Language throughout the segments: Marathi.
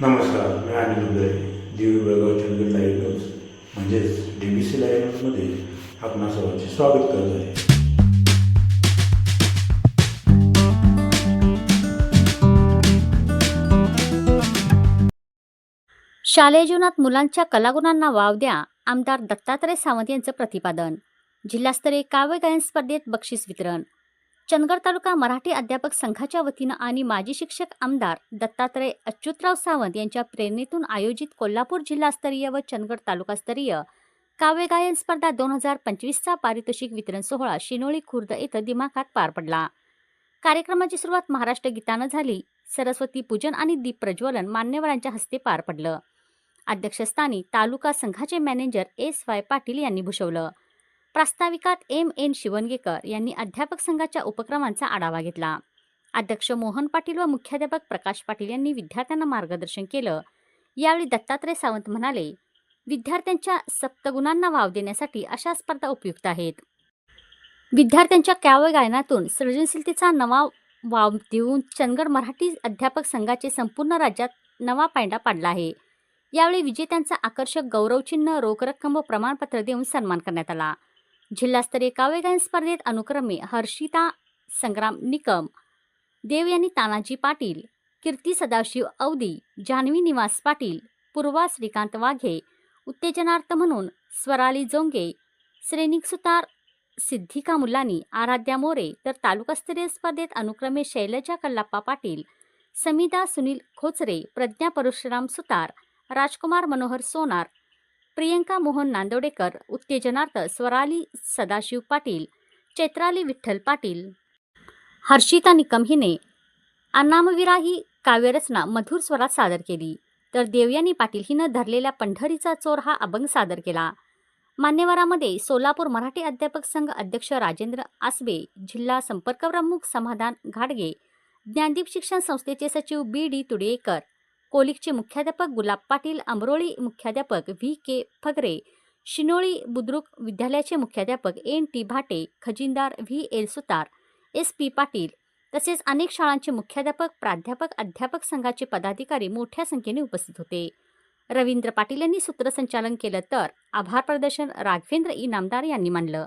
नमस्कार मी अनिल उदय दिवी बेळगाव चंदगड लाईव्ह न्यूज म्हणजेच डी बी सी लाईव्ह न्यूजमध्ये आपणा सर्वांचे स्वागत करत आहे. शालेय जीवनात मुलांच्या कलागुणांना वाव द्या आमदार दत्तात्रय सावंत यांचं प्रतिपादन. जिल्हास्तरीय काव्य गायन स्पर्धेत बक्षीस वितरण. चंदगड तालुका मराठी अध्यापक संघाच्या वतीनं आणि माजी शिक्षक आमदार दत्तात्रय अच्युतराव सावंत यांच्या प्रेरणेतून आयोजित कोल्हापूर जिल्हास्तरीय व चंदगड तालुकास्तरीय काव्य गायन स्पर्धा दोन हजार पंचवीसचा पारितोषिक वितरण सोहळा शिनोळी खुर्द इथं दिमाखात पार पडला. कार्यक्रमाची सुरुवात महाराष्ट्र गीतानं झाली. सरस्वती पूजन आणि दीप प्रज्वलन मान्यवरांच्या हस्ते पार पडलं. अध्यक्षस्थानी तालुका संघाचे मॅनेजर एस वाय पाटील यांनी भूषवलं. प्रास्ताविकात एम एन शिवणगेकर यांनी अध्यापक संघाच्या उपक्रमांचा आढावा घेतला. अध्यक्ष मोहन पाटील व मुख्याध्यापक प्रकाश पाटील यांनी विद्यार्थ्यांना मार्गदर्शन केलं. यावेळी दत्तात्रय सावंत म्हणाले विद्यार्थ्यांच्या सप्तगुणांना वाव देण्यासाठी अशा स्पर्धा उपयुक्त आहेत. विद्यार्थ्यांच्या काव्य गायनातून सृजनशीलतेचा नवा वाव देऊन चंदगड मराठी अध्यापक संघाचे संपूर्ण राज्यात नवा पायंडा पाडला आहे. यावेळी विजेत्यांचा आकर्षक गौरवचिन्ह रोख रक्कम व प्रमाणपत्र देऊन सन्मान करण्यात आला. जिल्हास्तरीय काव्यगायन स्पर्धेत अनुक्रमे हर्षिता संग्राम निकम देव यांनी तानाजी पाटील कीर्ती सदाशिव अवधी जान्हवी निवास पाटील पूर्वा श्रीकांत वाघे उत्तेजनार्थ म्हणून स्वराली जोंगे श्रेनिक सुतार सिद्धिका मुलानी आराध्या मोरे तर तालुकास्तरीय स्पर्धेत अनुक्रमे शैलजा कल्लाप्पा पाटील समीदा सुनील खोचरे प्रज्ञा परशुराम सुतार राजकुमार मनोहर सोनार प्रियंका मोहन नांदोडेकर उत्तेजनार्थ स्वराली सदाशिव पाटील चैत्राली विठ्ठल पाटील हर्षिता निकम हिने अनामविरा ही काव्यरचना मधुर स्वरात सादर केली. तर देवयानी पाटील हिनं धरलेल्या पंढरीचा चोर हा अभंग सादर केला. मान्यवरामध्ये सोलापूर मराठी अध्यापक संघ अध्यक्ष राजेंद्र आसबे जिल्हा संपर्क प्रमुख समाधान घाडगे ज्ञानदीप शिक्षण संस्थेचे सचिव बी डी तुडेकर कोलिकचे मुख्याध्यापक गुलाब पाटील अमरोळी मुख्याध्यापक व्ही. के. फगरे शिनोळी बुद्रुक विद्यालयाचे मुख्याध्यापक N. T. Bhate खजिनदार V. L. Sutar S. P. Patil तसेच अनेक शाळांचे मुख्याध्यापक प्राध्यापक अध्यापक संघाचे पदाधिकारी मोठ्या संख्येने उपस्थित होते. रवींद्र पाटील यांनी सूत्रसंचालन केलं तर आभार प्रदर्शन राघवेंद्र इनामदार यांनी मानलं.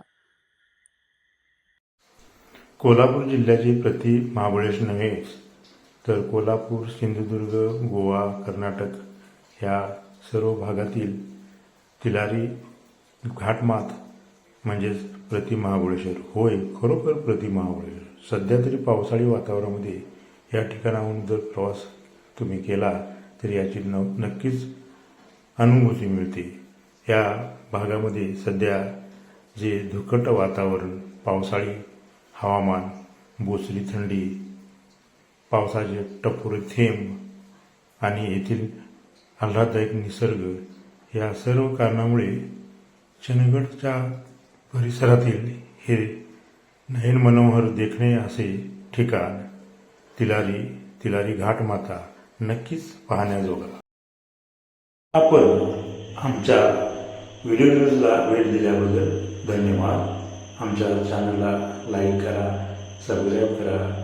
कोल्हापूर जिल्ह्याची प्रति महाबळेश नव्हे तर कोल्हापूर सिंधुदुर्ग गोवा कर्नाटक ह्या सर्व भागातील तिलारी घाटमात म्हणजेच प्रति महाबळेश्वर होय खरोखर प्रति महाबळेश्वर. सध्या तरी पावसाळी वातावरणामध्ये या ठिकाणाहून जर प्रवास तुम्ही केला तर याची न नक्कीच अनुभूती मिळते. या भागामध्ये सध्या जे धुकट वातावरण पावसाळी हवामान बोचरी थंडी पावसाचे टपोरे थेंब आणि येथील आल्हाददायक निसर्ग या सर्व कारणामुळे चंदगडच्या परिसरातील हे नयन मनोहर देखणे असे ठिकाण तिलारी तिलारी घाटमाता नक्कीच पाहण्याजोगा. आपण आमच्या व्हिडिओ न्यूजला भेट दिल्याबद्दल धन्यवाद. आमच्या चॅनलला लाईक करा सबस्क्राईब करा.